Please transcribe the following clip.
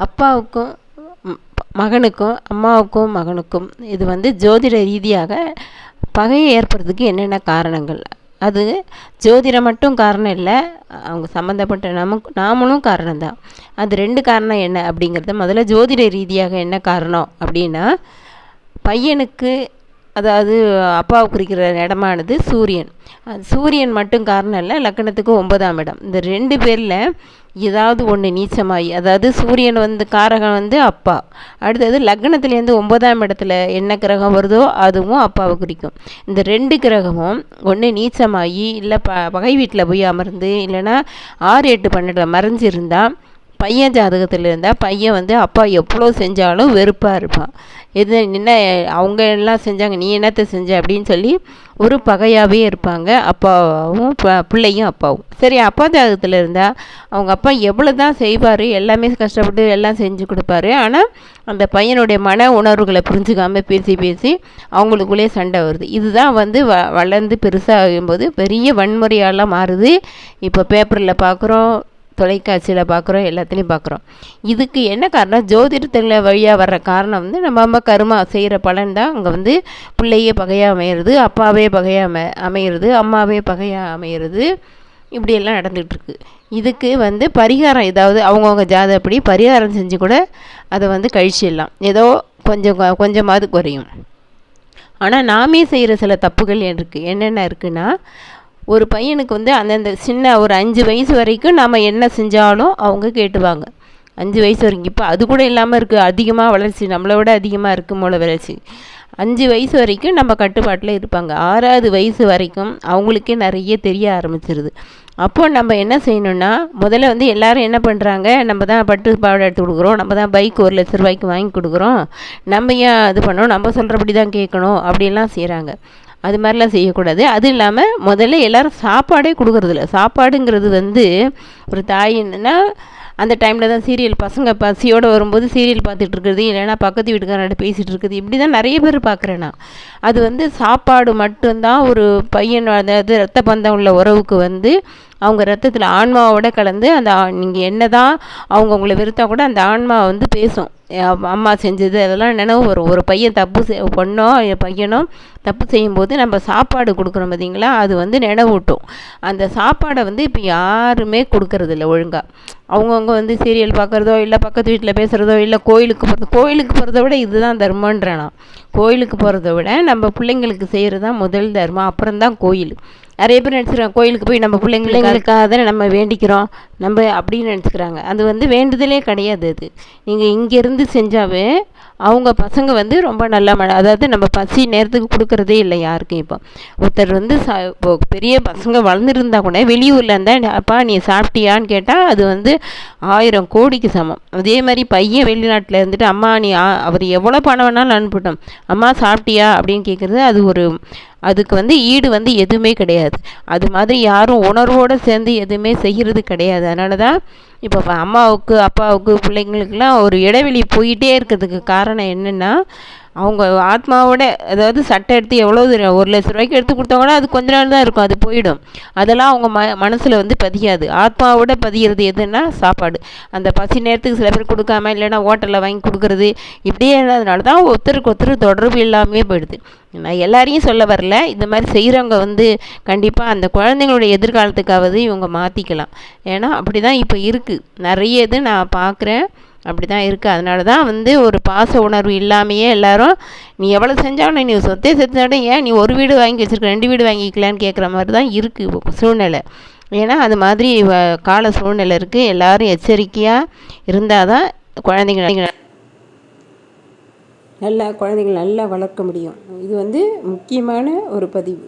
அப்பாவுக்கும் மகனுக்கும் அம்மாவுக்கும் மகனுக்கும் இது வந்து ஜோதிட ரீதியாக பகையை ஏற்படுறதுக்கு என்னென்ன காரணங்கள்? அது ஜோதிடம் மட்டும் காரணம் இல்லை அவங்க சம்மந்தப்பட்ட நமக்கு நாமளும் காரணம் தான் அது ரெண்டு காரணம் என்ன அப்படிங்கிறத முதல்ல ஜோதிட ரீதியாக என்ன காரணம் அப்படின்னா பையனுக்கு அதாவது அப்பாவை குறிக்கிற இடமானது சூரியன். சூரியன் மட்டும் காரணம் இல்லை லக்கணத்துக்கு ஒன்பதாம் இடம். இந்த ரெண்டு பேரில் ஏதாவது ஒன்று நீச்சமாகி அதாவது சூரியன் வந்து காரகம் வந்து அப்பா. அடுத்தது லக்னத்துலேருந்து ஒன்பதாம் இடத்துல என்ன கிரகம் வருதோ அதுவும் அப்பாவை குறிக்கும். இந்த ரெண்டு கிரகமும் ஒன்று நீச்சமாகி இல்லை ப பகை வீட்டில் போய் அமர்ந்து இல்லைன்னா ஆறு எட்டு பன்னெண்டில் மறைஞ்சிருந்தால் பையன் ஜாதகத்தில் இருந்தால் பையன் வந்து அப்பா எவ்வளோ செஞ்சாலும் வெறுப்பாக இருப்பான் எது என்ன அவங்க எல்லாம் செஞ்சாங்க நீ என்னத்தை செஞ்ச? அப்படின்னு சொல்லி ஒரு பகையாகவே இருப்பாங்க அப்பாவும் பிள்ளையும் அப்பாவும். சரி அப்பா ஜாதகத்தில் இருந்தால் அவங்க அப்பா எவ்வளோ தான் செய்வார் எல்லாமே கஷ்டப்பட்டு எல்லாம் செஞ்சு கொடுப்பாரு. ஆனால் அந்த பையனுடைய மன உணர்வுகளை புரிஞ்சுக்காமல் பேசி பேசி அவங்களுக்குள்ளே சண்டை வருது. இதுதான் வந்து வ வளர்ந்து பெருசாகும்போது பெரிய வன்முறையாலாம் மாறுது. இப்போ பேப்பரில் பார்க்குறோம் தொலைக்காட்சியில் பார்க்குறோம் எல்லாத்துலேயும் பார்க்குறோம் இதுக்கு என்ன காரணம்? ஜோதிடத்தில் வழியாக வர்ற காரணம் வந்து நம்ம அம்மா கருமா செய்கிற பலன் தான் அங்கே வந்து பிள்ளையே பகையாக அமையிறது அப்பாவே பகையாக அமை அமையிறது அம்மாவே பகையாக அமையிறது இப்படியெல்லாம் நடந்துகிட்ருக்கு இதுக்கு வந்து பரிகாரம் ஏதாவது அவங்கவுங்க ஜாதகப்படி பரிகாரம் செஞ்சு கூட அதை வந்து கழிச்சிடலாம். ஏதோ கொஞ்சம் கொஞ்சமாவது குறையும். ஆனால் நாமே செய்கிற சில தப்புகள் இருக்குது என்னென்ன இருக்குன்னா ஒரு பையனுக்கு வந்து அந்தந்த சின்ன ஒரு அஞ்சு வயசு வரைக்கும் நம்ம என்ன செஞ்சாலும் அவங்க கேட்டுவாங்க அஞ்சு வயசு வரைக்கும். இப்போ அது கூட இல்லாமல் இருக்குது அதிகமாக வளர்ச்சி. நம்மளை விட அதிகமாக இருக்குது மூளை வளர்ச்சி. அஞ்சு வயசு வரைக்கும் நம்ம கட்டுப்பாட்டில் இருப்பாங்க. ஆறாவது வயசு வரைக்கும் அவங்களுக்கே நிறைய தெரிய ஆரம்பிச்சிருது. அப்போ நம்ம என்ன செய்யணுன்னா முதல்ல வந்து எல்லோரும் என்ன பண்ணுறாங்க நம்ம தான் பட்டு பாவாடை எடுத்து கொடுக்குறோம். நம்ம தான் பைக் ஒரு லட்ச ரூபாய்க்கு வாங்கி கொடுக்குறோம். நம்ம ஏன் இது பண்ணணும் நம்ம சொல்கிறபடி தான் கேட்கணும். அப்படின்லாம் செய்கிறாங்க அது மாதிரிலாம் செய்யக்கூடாது. அது இல்லாமல் முதல்ல எல்லோரும் சாப்பாடே கொடுக்குறதில்ல. சாப்பாடுங்கிறது வந்து ஒரு தாயின்னா அந்த டைமில் தான் சீரியல் பசங்க பசியோடு வரும்போது சீரியல் பார்த்துட்டு இருக்கிறது இல்லைன்னா பக்கத்து வீட்டுக்காரர்கிட்ட பேசிகிட்டு இருக்குது இப்படி தான் நிறைய பேர் பார்க்குறேன் நான். அது வந்து சாப்பாடு மட்டும்தான் ஒரு பையன் அதாவது ரத்த பந்தம் உள்ள உறவுக்கு வந்து அவங்க ரத்தத்தில் ஆன்மாவோட கலந்து அந்த நீங்கள் என்ன தான் அவங்க உங்களை வெறுத்தா கூட அந்த ஆன்மா வந்து பேசும். அம்மா செஞ்சது அதெல்லாம் நினைவு வரும் ஒரு பையன் தப்பு செய் பொண்ணோ பையனோ தப்பு செய்யும்போது நம்ம சாப்பாடு கொடுக்குறோம் பார்த்தீங்களா அது வந்து நினைவூட்டும். அந்த சாப்பாடை வந்து இப்போ யாருமே கொடுக்கறதில்ல ஒழுங்காக அவங்கவுங்க வந்து சீரியல் பார்க்குறதோ இல்லை பக்கத்து வீட்டில் பேசுகிறதோ இல்லை கோயிலுக்கு போகிறது கோயிலுக்கு போகிறத விட இதுதான் தர்மன்றேன் நான் கோயிலுக்கு போகிறத விட நம்ம பிள்ளைங்களுக்கு செய்கிறது தான் முதல் தர்மம். அப்புறம் தான் கோயில். நிறைய பேர் நினச்சிக்கிறாங்க கோயிலுக்கு போய் நம்ம பிள்ளைங்களுக்காக தானே நம்ம வேண்டிக்கிறோம். நம்ம அப்படின்னு நினச்சிக்கிறாங்க. அது வந்து வேண்டுதலே கிடையாது அது. நீங்கள் இங்கேருந்து செஞ்சாவே அவங்க பசங்க வந்து ரொம்ப நல்லா ம அதாவது நம்ம பசி நேரத்துக்கு கொடுக்குறதே இல்லை யாருக்கும் இப்போ. ஒருத்தர் வந்து சா இப்போ பெரிய பசங்க வளர்ந்துருந்தா கூட வெளியூரில் இருந்தால் அப்பா நீ சாப்பிட்டியான்னு கேட்டால் அது வந்து ஆயிரம் கோடிக்கு சமம். அதே மாதிரி பையன் வெளிநாட்டில் இருந்துட்டு அம்மா நீ அவர் எவ்வளோ பணம் வேணாலும் அனுப்பிட்டோம். அம்மா சாப்பிட்டியா? அப்படின்னு கேட்குறது அது ஒரு அதுக்கு வந்து ஈடு வந்து எதுவுமே கிடையாது. அது மாதிரி யாரும் உணர்வோடு சேர்ந்து எதுவுமே செய்கிறது கிடையாது. அதனால தான் இப்போ அம்மாவுக்கு அப்பாவுக்கு பிள்ளைங்களுக்கெல்லாம் ஒரு இடைவெளி போயிட்டே இருக்கிறதுக்கு காரணம் என்னென்னா அவங்க ஆத்மாவோட அதாவது சட்டை எடுத்து எவ்வளோ தூரம் ஒரு லட்ச ரூபாய்க்கு எடுத்து கொடுத்தாங்கன்னா அது கொஞ்ச நாள் தான் இருக்கும் அது போயிடும். அதெல்லாம் அவங்க ம மனசில் வந்து பதியாது. ஆத்மாவோட பதிகிறது எதுன்னா சாப்பாடு. அந்த பசி நேரத்துக்கு சில பேர் கொடுக்காம இல்லைன்னா ஹோட்டலில் வாங்கி கொடுக்குறது இப்படியே இருந்ததுனால தான் ஒருத்தருக்கு ஒருத்தர் தொடர்பு இல்லாமே போயிடுது. நான் எல்லாரையும் சொல்ல வரல. இந்த மாதிரி செய்கிறவங்க வந்து கண்டிப்பாக அந்த குழந்தைங்களுடைய எதிர்காலத்துக்காவது இவங்க மாற்றிக்கலாம் ஏன்னா அப்படி தான் இப்போ இருக்குது நிறைய இது நான் பார்க்குறேன் அப்படி தான் இருக்குது அதனால தான் வந்து ஒரு பாச உணர்வு இல்லாமையே எல்லாரும் நீ எவ்வளோ செஞ்சாலும் நீ சொத்தே செஞ்சாலும் ஏன் நீ ஒரு வீடு வாங்கி வச்சுருக்க ரெண்டு வீடு வாங்கிக்கலான்னு கேட்குற மாதிரி தான் இருக்குது சூழ்நிலை. ஏன்னா அது மாதிரி கால சூழ்நிலை இருக்குது எல்லோரும் எச்சரிக்கையாக இருந்தால் தான் குழந்தைங்க நல்லா குழந்தைங்கள நல்லா வளர்க்க முடியும். இது வந்து முக்கியமான ஒரு பதிவு.